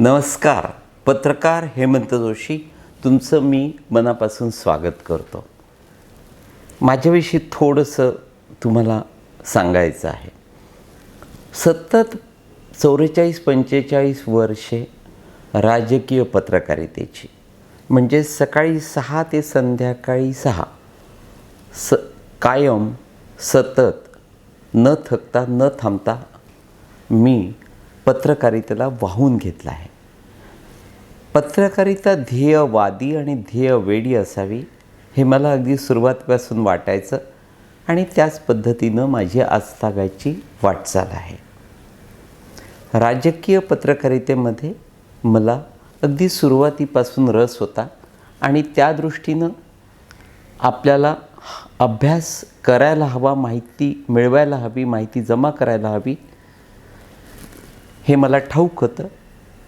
नमस्कार. पत्रकार हेमंत जोशी तुमचं मी मनापासून स्वागत करतो. माझ्याविषयी थोडंसं तुम्हाला सांगायचं आहे. सतत चौवेचाळीस पंचेचाळीस वर्षे राजकीय पत्रकारितेची. म्हणजे सकाळी सहा ते संध्याकाळी सहा. स कायम सतत न थकता न थांबता मी पत्रकारितेला वाहून घेतला आहे. पत्रकारिता ध्येयवादी आणि ध्येयवेडी असावी हे मला अगदी सुरुवातीपासून वाटायचं आणि त्याच पद्धतीनं माझी आजतागायची वाटचाल आहे. राजकीय पत्रकारितेमध्ये मला अगदी सुरुवातीपासून रस होता आणि त्या दृष्टीनं आपल्याला अभ्यास करायला हवा माहिती मिळवायला हवी माहिती जमा करायला हवी हे मला ठाऊक होतं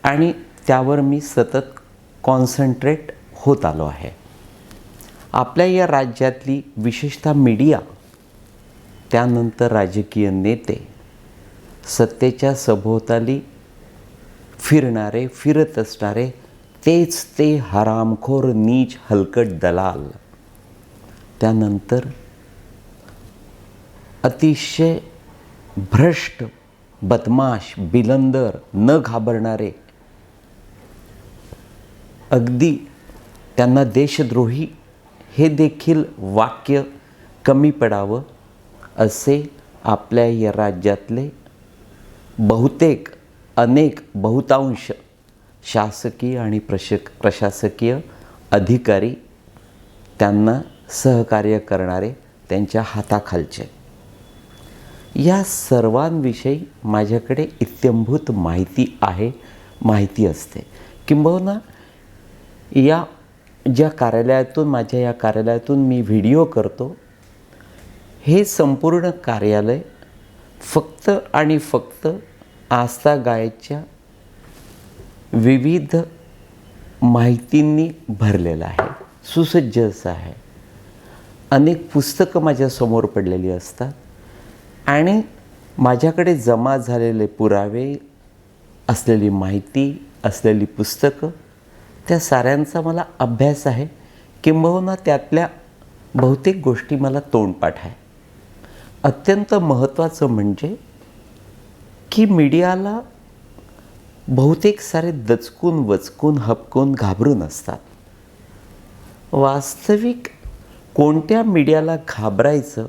आणि त्यावर मी सतत कॉन्सन्ट्रेट होत आलो आहे. आपल्या या राज्यातली विशेषतः मीडिया त्यानंतर राजकीय नेते सत्तेच्या सभोवताली फिरणारे फिरत असणारे तेच ते हरामखोर नीच हलकट दलाल. त्यानंतर अतिशय भ्रष्ट बदमाश बिलंदर न घाबरणारे अगदी त्यांना देशद्रोही हे देखील वाक्य कमी पडावं असे आपल्या या राज्यातले बहुतेक अनेक बहुतांश शासकीय आणि प्रशक प्रशासकीय अधिकारी त्यांना सहकार्य करणारे त्यांच्या हाताखालचे. या सर्वांविषयी माझ्याकडे इत्यंभूत माहिती आहे माहिती असते. किंबहुना या ज्या कार्यालयातून माझ्या या कार्यालयातून मी व्हिडिओ करतो हे संपूर्ण कार्यालय फक्त आणि फक्त आस्था गायच्या विविध माहितींनी भरलेलं आहे. सुसज्ज असं आहे. अनेक पुस्तकं माझ्यासमोर पडलेली असतात आणि माझ्याकडे जमा झालेले पुरावे असलेली माहिती असलेली पुस्तकं त्या साऱ्यांचा मला अभ्यास आहे. किंबहुना त्यातल्या बहुतेक गोष्टी मला तोंडपाठ आहे. अत्यंत महत्त्वाचं म्हणजे की मीडियाला बहुतेक सारे दचकून वचकून हपकून घाबरून असतात. वास्तविक कोणत्या मीडियाला घाबरायचं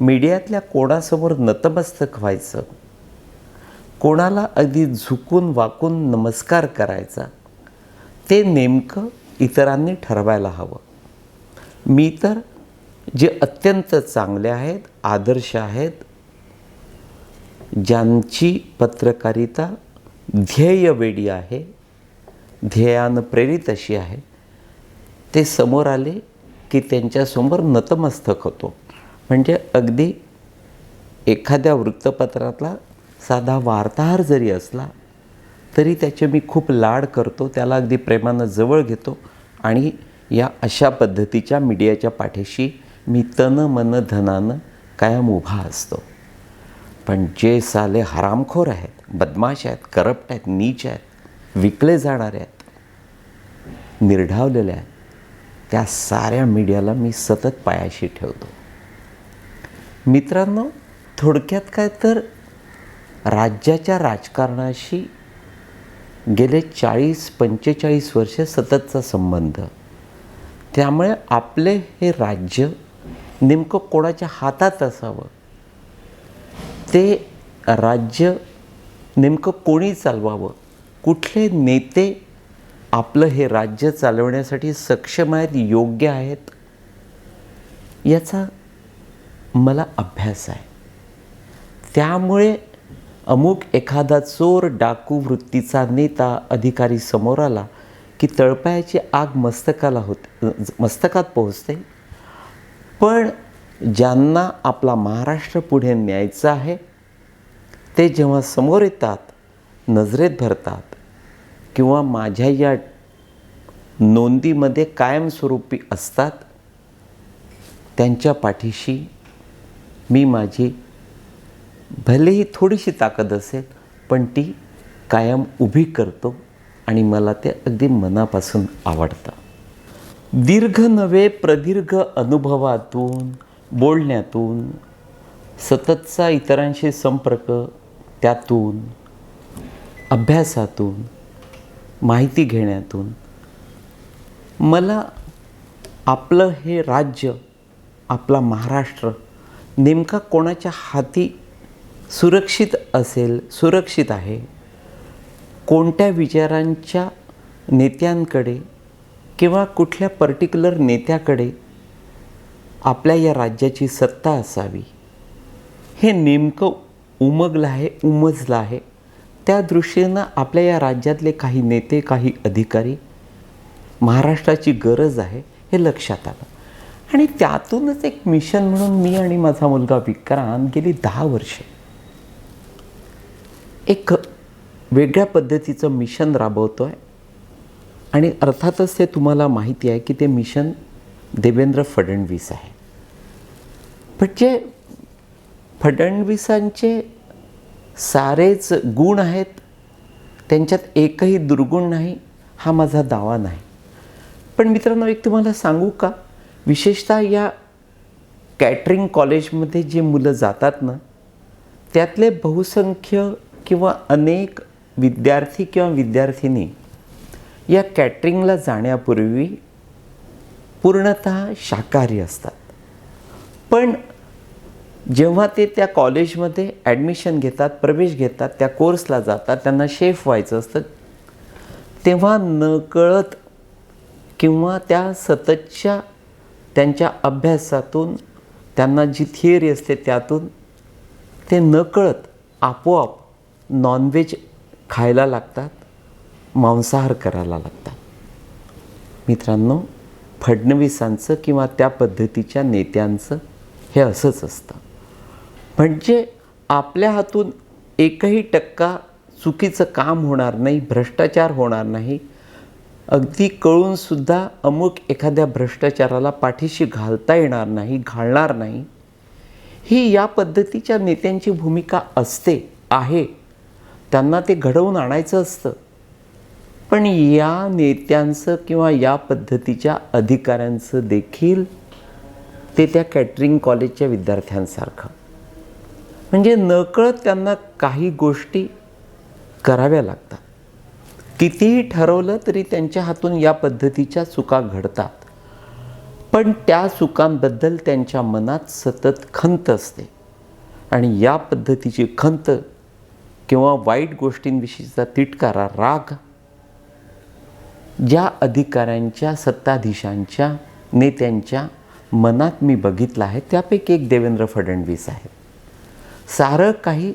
मीडियातल्या कोणासमोर नतमस्तक व्हायचं कोणाला अगदी झुकून वाकून नमस्कार करायचा ते नेमकं इतरांनी ठरवायला हवं. मी तर जे अत्यंत चांगले आहेत आदर्श आहेत ज्यांची पत्रकारिता ध्येयवेडी आहे ध्येयानं प्रेरित अशी आहे ते समोर आले की त्यांच्यासमोर नतमस्तक होतो. म्हणजे अगदी एखाद्या वृत्तपत्रातला साधा वार्ताहर जरी असला तरी त्याचे मी खूप लाड करतो त्याला अगदी प्रेमानं जवळ घेतो आणि या अशा पद्धतीच्या मीडियाच्या पाठीशी मी तन मन धनानं कायम उभा असतो. पण जे साले हरामखोर आहेत बदमाश आहेत करप्ट आहेत नीच आहेत विकले जाणारे आहेत निर्ढावलेले आहेत त्या साऱ्या मीडियाला मी सतत पायाशी ठेवतो. मित्रांनो थोडक्यात काय तर राज्याच्या राजकारणाशी गेले चाळीस पंचेचाळीस वर्ष सततचा संबंध. त्यामुळे आपले हे राज्य नेमकं कोणाच्या हातात असावं? ते राज्य नेमकं कोणी चालवावं? कुठले नेते आपलं हे राज्य चालवण्यासाठी सक्षम आहेत योग्य आहेत? याचा मला अभ्यास आहे. त्यामुळे अमुक एखादा चोर डाकू वृत्तीचा नेता अधिकारी समोर आला की तळपायाची आग मस्तकाला होते मस्तकात पोहोचते. पण ज्यांना आपला महाराष्ट्र पुढे न्यायचा आहे ते जेव्हा समोर येतात नजरेत भरतात किंवा माझ्या या नोंदीमध्ये कायमस्वरूपी असतात त्यांच्या पाठीशी मी माझी भलेही थोडीशी ताकद असेल पण ती कायम उभी करतो आणि मला ते अगदी मनापासून आवडतं. दीर्घ नव्हे प्रदीर्घ अनुभवातून बोलण्यातून सततचा इतरांशी संपर्क त्यातून अभ्यासातून माहिती घेण्यातून मला आपलं हे राज्य आपला महाराष्ट्र नेमका कोणाच्या हाती सुरक्षित असेल सुरक्षित आहे कोणत्या विचारांच्या नेत्यांकडे किंवा कुठल्या पर्टिक्युलर नेत्याकडे आपल्या या राज्याची सत्ता असावी? हे नेमकं उमगलं आहे उमजलं आहे. त्या दृष्टीनं आपल्या या राज्यातले काही नेते काही अधिकारी महाराष्ट्राची गरज आहे हे लक्षात आलं. आणि त्यातूनच एक मिशन म्हणून मी आणि माझा मुलगा विक्रांत गेली दहा वर्षे. एक वेगळ्या पद्धतीचं मिशन राबवतो आहे आणि अर्थातच ते तुम्हाला माहिती आहे की ते मिशन देवेंद्र फडणवीस आहे. पण जे फडणवीसांचे सारेच गुण आहेत त्यांच्यात एकही दुर्गुण नाही हा माझा दावा नाही. पण मित्रांनो एक तुम्हाला सांगू का? विशेषतः या कॅटरिंग कॉलेजमध्ये जे मुलं जातात ना त्यातले बहुसंख्य किंवा अनेक विद्यार्थी किंवा विद्यार्थिनी या कॅटरिंगला जाण्यापूर्वी पूर्णत शाकाहारी असतात. पण जेव्हा ते त्या कॉलेजमध्ये ॲडमिशन घेतात प्रवेश घेतात त्या कोर्सला जातात त्यांना शेफ व्हायचं असतं तेव्हा नकळत किंवा त्या सततच्या त्यांच्या अभ्यासातून त्यांना जी थिअरी असते त्यातून ते नकळत आपोआप नॉनव्हेज खायला लागतात मांसाहार करायला लागतात. मित्रांनो फडणवीसांचं किंवा त्या पद्धतीच्या नेत्यांचं हे असंच असतं. म्हणजे आपल्या हातून एकही टक्का चुकीचं काम होणार नाही भ्रष्टाचार होणार नाही अगदी कळूनसुद्धा अमुक एखाद्या भ्रष्टाचाराला पाठीशी घालता येणार नाही घालणार नाही ही या पद्धतीच्या नेत्यांची भूमिका असते आहे. त्यांना ते घडवून आणायचं असतं. पण या नेत्यांचं किंवा या पद्धतीच्या अधिकाऱ्यांचं देखील ते त्या कॅटरिंग कॉलेजच्या विद्यार्थ्यांसारखं. म्हणजे नकळत त्यांना काही गोष्टी कराव्या लागतात. कितीही ठरवलं तरी त्यांच्या हातून या पद्धतीच्या चुका घडतात. पण त्या चुकांबद्दल त्यांच्या मनात सतत खंत असते. आणि या पद्धतीची खंत किंवा वाईट गोष्टींविषयीचा तिटकारा राग ज्या अधिकाऱ्यांच्या सत्ताधीशांच्या नेत्यांच्या मनात मी बघितलं आहे त्यापैकी एक देवेंद्र फडणवीस आहे. सारं काही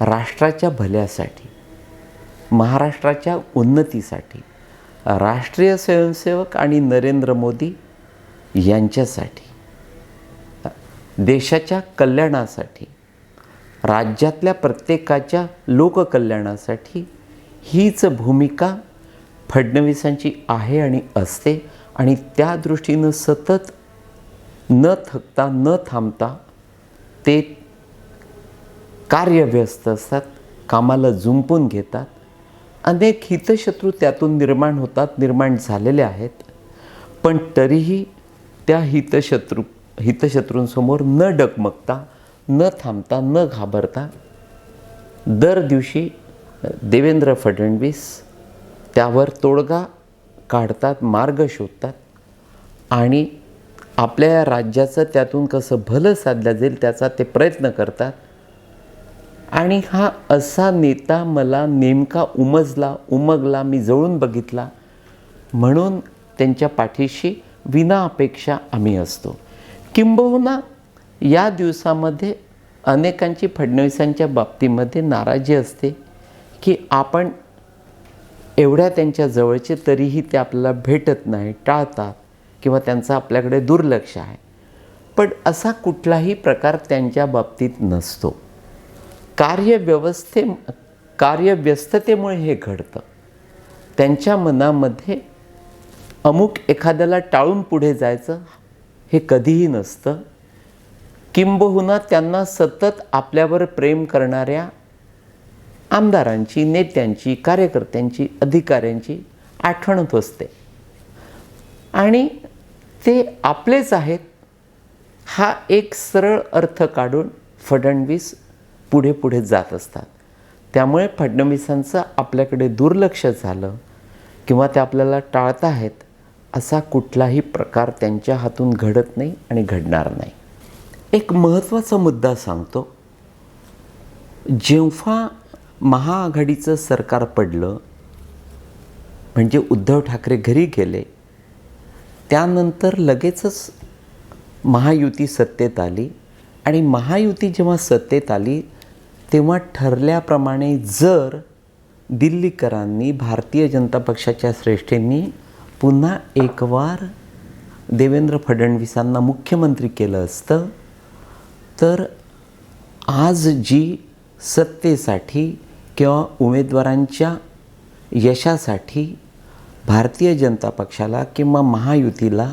राष्ट्राच्या भल्यासाठी महाराष्ट्राच्या उन्नतीसाठी राष्ट्रीय स्वयंसेवक आणि नरेंद्र मोदी यांच्यासाठी देशाच्या कल्याणासाठी राज्यातल्या प्रत्येकाच्या लोककल्याणासाठी हीच भूमिका फडणवीसांची आहे आणि असते. आणि त्या दृष्टीनं सतत न थकता न थांबता ते कार्यव्यस्त असतात कामाला जुंपून घेतात. अनेक हितशत्रू त्यातून निर्माण होतात निर्माण झालेले आहेत. पण तरीही त्या हितशत्रू हितशत्रूंसमोर न डगमगता न थांबता न घाबरता दर दिवशी देवेंद्र फडणवीस त्यावर तोडगा काढतात मार्ग शोधतात आणि आपल्या या राज्याचं त्यातून कसं भलं साधलं जाईल त्याचा ते प्रयत्न करतात. आणि हा असा नेता मला नेमका उमजला उमगला मी जवळून बघितला म्हणून त्यांच्या पाठीशी विना अपेक्षा आम्ही असतो. किंबहुना या दिवसामध्ये अनेकांची फडणवीसांच्या बाबतीमध्ये नाराजी असते की आपण एवढ्या त्यांच्या जवळचे तरीही ते आपल्याला भेटत नाही टाळतात किंवा त्यांचं आपल्याकडे दुर्लक्ष आहे. पण असा कुठलाही प्रकार त्यांच्या बाबतीत नसतो. कार्यव्यवस्थे कार्यव्यस्ततेमुळे हे घडतं. त्यांच्या मनामध्ये अमुक एखाद्याला टाळून पुढे जायचं हे कधीही नसतं. किंबहुना त्यांना सतत आपल्यावर प्रेम करणाऱ्या आमदारांची नेत्यांची कार्यकर्त्यांची अधिकाऱ्यांची आठवणत असते. आणि ते आपलेच आहेत हा एक सरळ अर्थ काढून फडणवीस पुढे पुढे जात असतात. त्यामुळे फडणवीसांचं आपल्याकडे दुर्लक्ष झालं किंवा ते आपल्याला टाळत आहेत असा कुठलाही प्रकार त्यांच्या हातून घडत नाही आणि घडणार नाही. एक महत्त्वाचा मुद्दा सांगतो. जेव्हा महाआघाडीचं सरकार पडलं म्हणजे उद्धव ठाकरे घरी गेले त्यानंतर लगेचच महायुती सत्तेत आली आणि महायुती जेव्हा सत्तेत आली तेव्हा ठरल्याप्रमाणे जर दिल्लीकरांनी भारतीय जनता पक्षाच्या श्रेष्ठींनी पुन्हा एकवार देवेंद्र फडणवीसांना मुख्यमंत्री केलं असतं तर आज जी सत्तेसाठी किंवा उमेदवारांच्या यशासाठी भारतीय जनता पक्षाला किंवा महायुतीला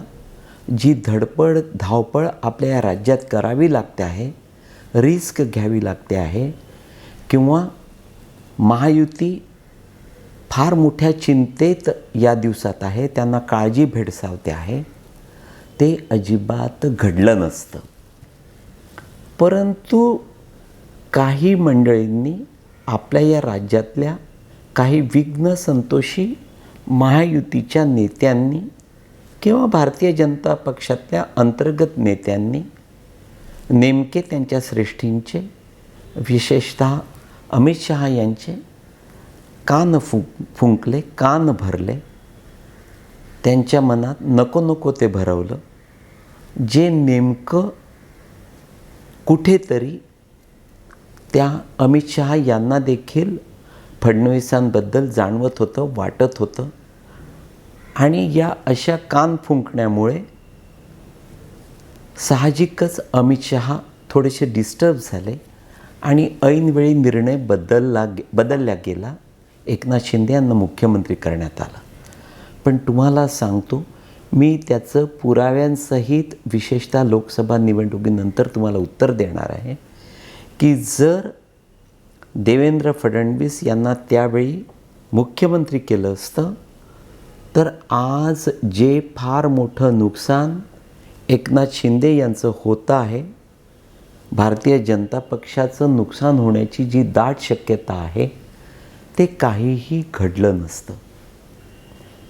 जी धडपड धावपळ आपल्या या राज्यात करावी लागते आहे रिस्क घ्यावी लागते आहे किंवा महायुती फार मोठ्या चिंतेत या दिवसात आहे त्यांना काळजी भेडसावते आहे ते अजिबात घडलं नसतं. परंतु काही मंडळींनी आपल्या या राज्यातल्या काही विघ्न संतोषी महायुतीच्या नेत्यांनी किंवा भारतीय जनता पक्षातल्या अंतर्गत नेत्यांनी नेमके त्यांच्या श्रेष्ठींचे विशेषत अमित शहा यांचे कान फुं फुंकले कान भरले त्यांच्या मनात नको नको ते भरवलं. जे नेमकं कुठेतरी त्या अमित शहा यांना देखील फडणवीसांबद्दल जाणवत होतं वाटत होतं. आणि या अशा कान फुंकण्यामुळे साहजिकच अमित शहा थोडेसे डिस्टर्ब झाले आणि ऐनवेळी निर्णय बदलला गे बदलला गेला. एकनाथ शिंदे यांना मुख्यमंत्री करण्यात आला. पण तुम्हाला सांगतो मी त्याचं पुराव्यांसहित विशेषतः लोकसभा निवडणुकीनंतर तुम्हाला उत्तर देणार आहे की जर देवेंद्र फडणवीस यांना त्यावेळी मुख्यमंत्री केलं असतं तर आज जे फार मोठं नुकसान एकनाथ शिंदे यांचं होतं आहे भारतीय जनता पक्षाचं नुकसान होण्याची जी दाट शक्यता आहे ते काहीही घडलं नसतं.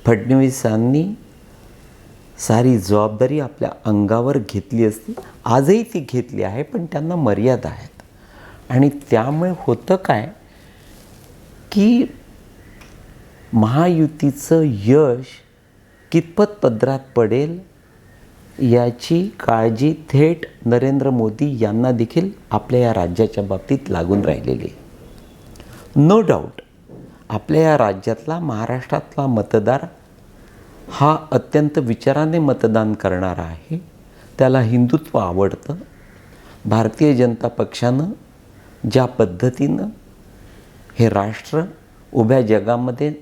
फडणवीसांनी सारी जबाबदारी आपल्या अंगावर घेतली असती. आजही ती घेतली आहे पण त्यांना मर्यादा आहेत. आणि त्यामुळे होतं काय? की महायुतीचं यश कितपत पदरात पडेल याची काळजी थेट नरेंद्र मोदी यांना देखील आपल्या या राज्याच्या बाबतीत लागून राहिलेली आहे. नो डाऊट आपल्या या राज्यातला महाराष्ट्रातला मतदार हा अत्यंत विचाराने मतदान करणारा आहे. त्याला हिंदुत्व आवडतं. भारतीय जनता पक्षानं ज्या पद्धतीनं हे राष्ट्र उभ्या जगामध्ये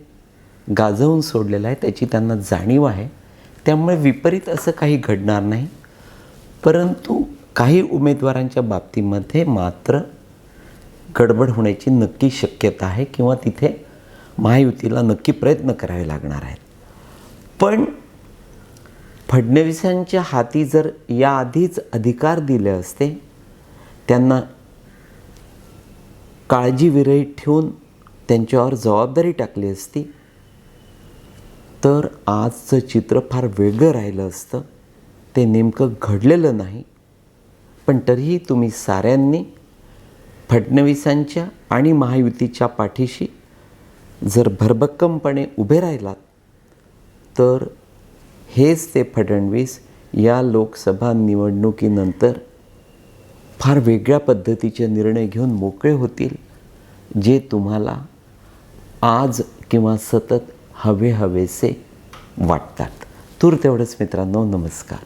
गाजवून सोडलेलं आहे त्याची त्यांना जाणीव आहे. त्यामुळे विपरीत असं काही घडणार नाही. परंतु काही उमेदवारांच्या बाबतीमध्ये मात्र गडबड होण्याची नक्की शक्यता आहे किंवा तिथे महायुतीला नक्की प्रयत्न करावे लागणार आहेत. पण फडणवीसांच्या हाती जर याआधीच अधिकार दिले असते त्यांना काळजी विरहित ठेवून त्यांच्यावर जबाबदारी टाकली असती तर आजचं चित्र फार वेगळं राहिलं असतं. ते नेमकं घडलेलं नाही. पण तरीही तुम्ही साऱ्यांनी फडणवीसांच्या आणि महायुतीच्या पाठीशी जर भरभक्कमपणे उभे राहिलात तर हेच ते फडणवीस या लोकसभा निवडणुकीनंतर फार वेगळ्या पद्धतीचे निर्णय घेऊन मोकळे होतील जे तुम्हाला आज किंवा सतत हवे हवेसे वाटतात. तूर तेवढंच मित्रांनो नमस्कार.